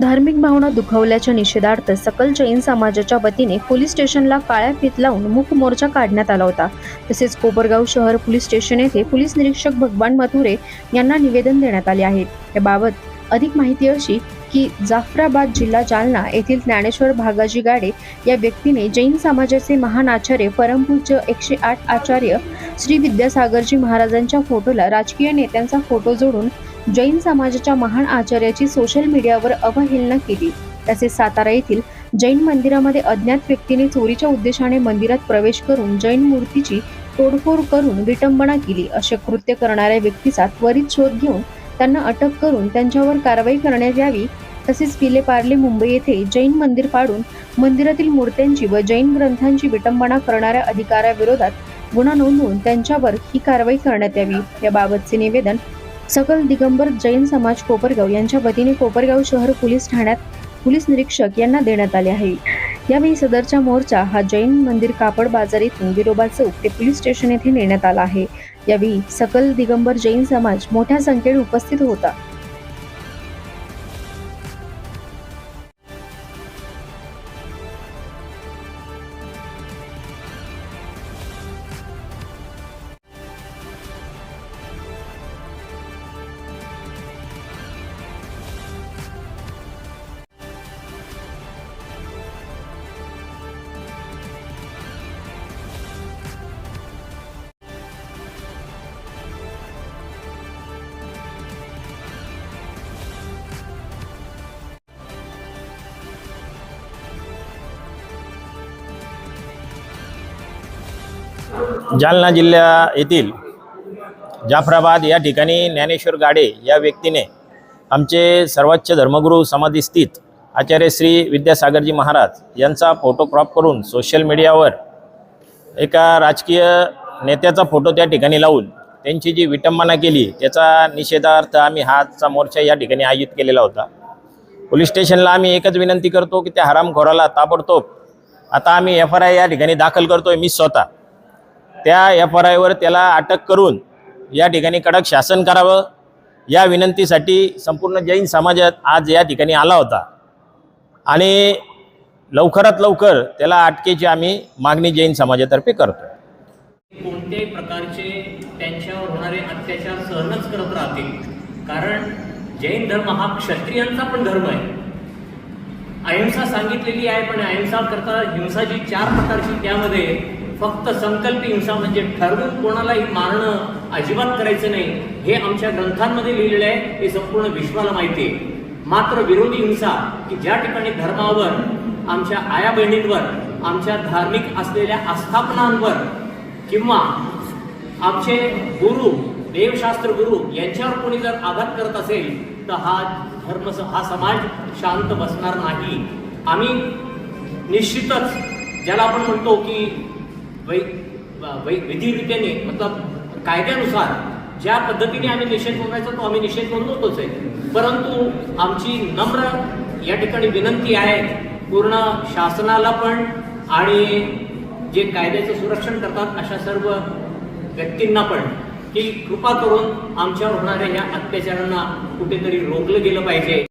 धार्मिक भावना दुखावल्याच्या निषेधार्थ सकल जैन समाजाच्या वतीने पोलीस स्टेशनला काळ्या फीत लावून मूक मोर्चा काढण्यात आला होता. तसेच कोपरगाव शहर पोलीस स्टेशन येथे पोलीस निरीक्षक भगवान मथुरे यांना निवेदन देण्यात आले आहे. याबाबत अधिक माहिती अशी की जाफराबाद जिल्हा जालना येथील ज्ञानेश्वर भागाजी गाडे या व्यक्तीने जैन समाजाचे महान आचार्य परमपूज्य एकशे आठ आचार्य श्री विद्यासागरजी महाराजांच्या फोटोला राजकीय नेत्यांचा फोटो जोडून जैन समाजाच्या महान आचार्याची सोशल मीडियावर अवहेलना केली. तसेच सातारा येथील जैन मंदिरामध्ये अज्ञात व्यक्तीने चोरीच्या उद्देशाने मंदिरात प्रवेश करून जैन मूर्तीची तोडफोड करून विटंबना केली. असे कृत्य करणाऱ्या व्यक्तीचा त्वरित शोध घेऊन त्यांना अटक करून त्यांच्यावर कारवाई करण्यात यावी. तसेच विले पार्ले मुंबई येथे जैन मंदिर पाडून मंदिरातील मूर्त्यांची व जैन ग्रंथांची विटंबना करणाऱ्या अधिकाऱ्याविरोधात गुन्हा नोंदवून त्यांच्यावर ही कारवाई करण्यात यावी. याबाबतचे निवेदन सकल दिगंबर जैन समाज कोपरगाव यांच्या वतीने कोपरगाव शहर पोलीस ठाण्यात पोलीस निरीक्षक यांना देण्यात आले आहे. यावेळी सदरचा मोर्चा हा जैन मंदिर कापड बाजार येथून विरोबा चौक ते पोलीस स्टेशन येथे नेण्यात आला आहे. यावेळी सकल दिगंबर जैन समाज मोठ्या संख्येने उपस्थित होता. जालना जिल्ह्या येथील जाफराबाद या ठिकाणी ज्ञानेश्वर गाडे या व्यक्तीने आमचे सर्वोच्च धर्मगुरू समाधीस्थित आचार्य श्री विद्यासागरजी महाराज यांचा फोटो क्रॉप करून सोशल मीडियावर एका राजकीय नेत्याचा फोटो त्या ठिकाणी लावून त्यांची जी विटंबना केली त्याचा निषेधार्थ आम्ही हाचा मोर्चा या ठिकाणी आयोजित केलेला होता. पोलीस स्टेशनला आम्ही एकच विनंती करतो की त्या हरामखोराला ताबडतोब आता आम्ही एफ आर आय या ठिकाणी दाखल करतोय मी स्वतः. त्या एफ आर आयवर त्याला अटक करून या ठिकाणी कडक शासन करावं. या विनंतीसाठी संपूर्ण जैन समाजात आज या ठिकाणी आला होता. आणि लवकरात लवकर त्याला अटकेची आम्ही मागणी जैन समाजातर्फे करतो कोणत्याही प्रकारचे त्यांच्यावर होणारे अत्याचार सहनच करत राहतील. कारण जैन धर्म हा क्षत्रियांचा पण धर्म आहे. अहिंसा सांगितलेली आहे पण अहिंसा करता हिंसा जी चार प्रकारची त्यामध्ये फक्त संकल्प हिंसा म्हणजे ठरवून कोणालाही मारणं अजिबात करायचं नाही. हे आमच्या ग्रंथांमध्ये लिहिलेलं आहे हे संपूर्ण विश्वाला माहिती आहे. मात्र विरोधी हिंसा की ज्या ठिकाणी धर्मावर आमच्या आया बहिणींवर आमच्या धार्मिक असलेल्या आस्थापनांवर किंवा आमचे गुरु देवशास्त्र गुरु यांच्यावर कोणी जर आघात करत असेल तर हा धर्म हा समाज शांत बसणार नाही. आम्ही निश्चितच ज्याला आपण म्हणतो की वै वै मतलब कायद्यानुसार ज्या पद्धतीने आम्ही निषेध नोंदवायचा तो आम्ही निषेध नोंदवतोच आहे. परंतु आमची नम्र या ठिकाणी विनंती आहे पूर्ण शासनाला पण आणि जे कायद्याचं सुरक्षण करतात अशा सर्व व्यक्तींना पण की कृपा करून आमच्यावर होणाऱ्या या अत्याचारांना कुठेतरी रोखलं गेलं पाहिजे.